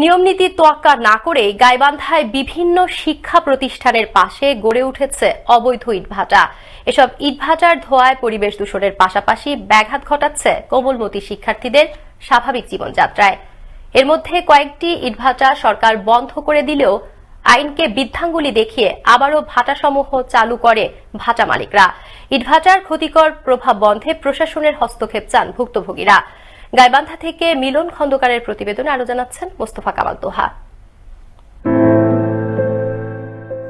নিয়মনীতি তোয়াক্কা না করে গাইবান্ধায় বিভিন্ন শিক্ষা প্রতিষ্ঠানের পাশে গড়ে উঠেছে অবৈধ ইটভাটা। এসব ইটভাটার ধোয়ায় পরিবেশ দূষণের পাশাপাশি ব্যাঘাত ঘটাচ্ছে কোমলমতি শিক্ষার্থীদের স্বাভাবিক জীবনযাত্রায়। এর মধ্যে কয়েকটি ইটভাটা সরকার বন্ধ করে দিলেও আইনকে বৃদ্ধাঙ্গুলি দেখিয়ে আবারও ভাটাসমূহ চালু করে ভাটা মালিকরা। ইটভাটার ক্ষতিকর প্রভাব বন্ধে প্রশাসনের হস্তক্ষেপ চান ভুক্তভোগীরা। গাইবান্ধা থেকে মিলন খন্দকারের প্রতিবেদনে আরও জানাচ্ছেন মোস্তফা কামাল তোহা।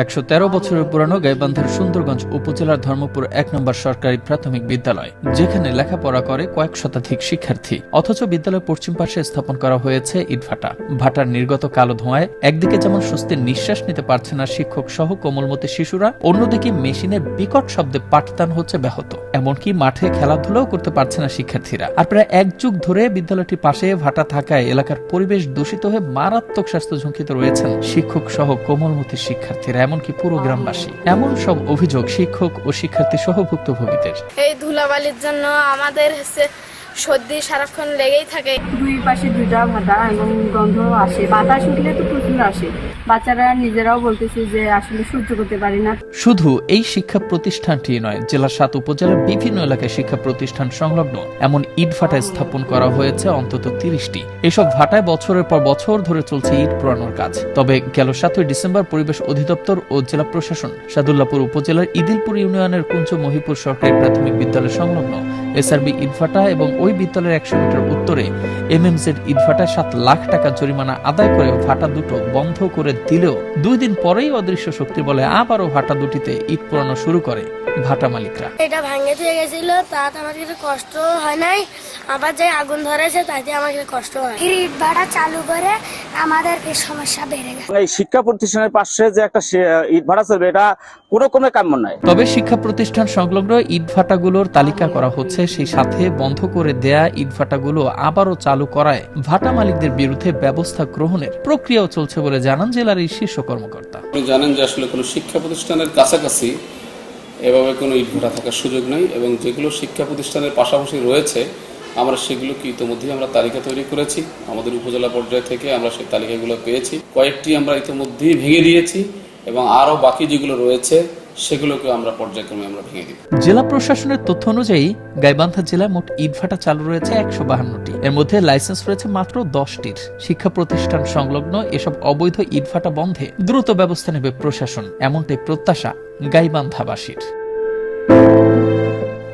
একশো তেরো বছরের পুরানো গাইবান্ধার সুন্দরগঞ্জ উপজেলার ধর্মপুর এক নম্বর সরকারি প্রাথমিক বিদ্যালয়, যেখানে লেখাপড়া করে কয়েক শতাধিক শিক্ষার্থী। অথচ বিদ্যালয়ের পশ্চিম পাশে স্থাপন করা হয়েছে ইটভাটা। ভাটার নির্গত কালো ধোঁয়ায় একদিকে যেমন স্বস্তির নিঃশ্বাস নিতে পারছে না শিক্ষক সহ কোমলমতি শিশুরা, অন্যদিকে মেশিনের বিকট শব্দে পাঠদান হচ্ছে ব্যাহত। এমনকি মাঠে খেলাধুলাও করতে পারছে না শিক্ষার্থীরা। আর প্রায় এক যুগ ধরে বিদ্যালয়টির পাশে ভাটা থাকায় এলাকার পরিবেশ দূষিত হয়ে মারাত্মক স্বাস্থ্য ঝুঁকিতে রয়েছেন শিক্ষক সহ কোমলমতি শিক্ষার্থীরা। এমনকি পুরো গ্রামবাসী। এমন সব অভিযোগ শিক্ষক ও শিক্ষার্থী সহ ভুক্তভোগীদের। এই ধুলাবালির জন্য আমাদের হচ্ছে সর্দি সারাক্ষণ লেগেই থাকে। দুই পাশে দুইটা ভাটা এবং গন্ধ আসে। বাতাস উঠলে তো প্রচুর আসে। বাচ্চারা নিজেরাও বলতেছে যে আসলে সহ্য করতে পারি না। শুধু এই শিক্ষা প্রতিষ্ঠানটি নয় জেলার সাত উপজেলার বিভিন্ন এলাকায় শিক্ষা প্রতিষ্ঠান সংলগ্ন এমন ইট ভাটা স্থাপন করা হয়েছে অন্তত তিরিশটি। এসব ভাটায় বছরের পর বছর ধরে চলছে ইট পুরানোর কাজ। তবে গেল সাতই ডিসেম্বর পরিবেশ অধিদপ্তর ও জেলা প্রশাসন সাদুল্লাপুর উপজেলার ইদিলপুর ইউনিয়নের কুঞ্চ মহিপুর সরকারি প্রাথমিক বিদ্যালয় সংলগ্ন এসআরবি ইটভাটা এবং ওই বিদ্যালয়ের একশো মিটার উত্তরে এমএমজেড ইটভাটা সাত লাখ টাকা জরিমানা আদায় করে ভাটা দুটো বন্ধ করে দিলেও দুই দিন পরেই অদৃশ্য শক্তি বলে আবারও ভাটা দুটিতে ইট পোড়ানো শুরু করে ভাটা মালিকরা। এটা ভাঙে থেকে গেছিল, তাতে আমার কিছু কষ্ট হয় নাই। আবার যে আগুন ধরেছে তাতে আমার কিছু কষ্ট হয়। ইট ভাড়া চালু করে আমাদের এই সমস্যা বেড়ে গেছে। এই শিক্ষা প্রতিষ্ঠানের পাশে যে একটা ইট ভাড়া চলবে এটা কোনো কোনো কাম্য নয়। তবে শিক্ষা প্রতিষ্ঠান সংলগ্ন ইটভাটাগুলোর তালিকা করা হচ্ছে সেই সাথে বন্ধ করে দেয়া ইট ভাটাগুলো আবারও চালু করায় ভাটা মালিকদের বিরুদ্ধে ব্যবস্থা গ্রহণের প্রক্রিয়াও চলছে বলে জানান জেলার এই শীর্ষ কর্মকর্তা। আপনি জানেন যে আসলে কোনো শিক্ষা প্রতিষ্ঠানের কাছাকাছি এভাবে কোনো ইট ভাটা থাকার সুযোগ নেই এবং যেগুলো শিক্ষা প্রতিষ্ঠানের পাশাপাশি রয়েছে আমরা সেগুলোকে ইতিমধ্যেই আমরা তালিকা তৈরি করেছি। আমাদের উপজেলা পর্যায় থেকে আমরা সেই তালিকাগুলো পেয়েছি। কয়েকটি আমরা ইতিমধ্যেই ভেঙে দিয়েছি এবং আরও বাকি যেগুলো রয়েছে সেগুলোকে আমরা পর্যায়ক্রমে আমরা ভেঙে দিব। জেলা প্রশাসনের তথ্য অনুযায়ী, গাইবান্ধা জেলায় মোট ইটভাটা চালু রয়েছে একশো বাহান্নটি। এর মধ্যে লাইসেন্স রয়েছে মাত্র দশটির। শিক্ষা প্রতিষ্ঠান সংলগ্ন এসব অবৈধ ইটভাটা বন্ধে দ্রুত ব্যবস্থা নেবে প্রশাসন, এমনটাই প্রত্যাশা গাইবান্ধাবাসীর।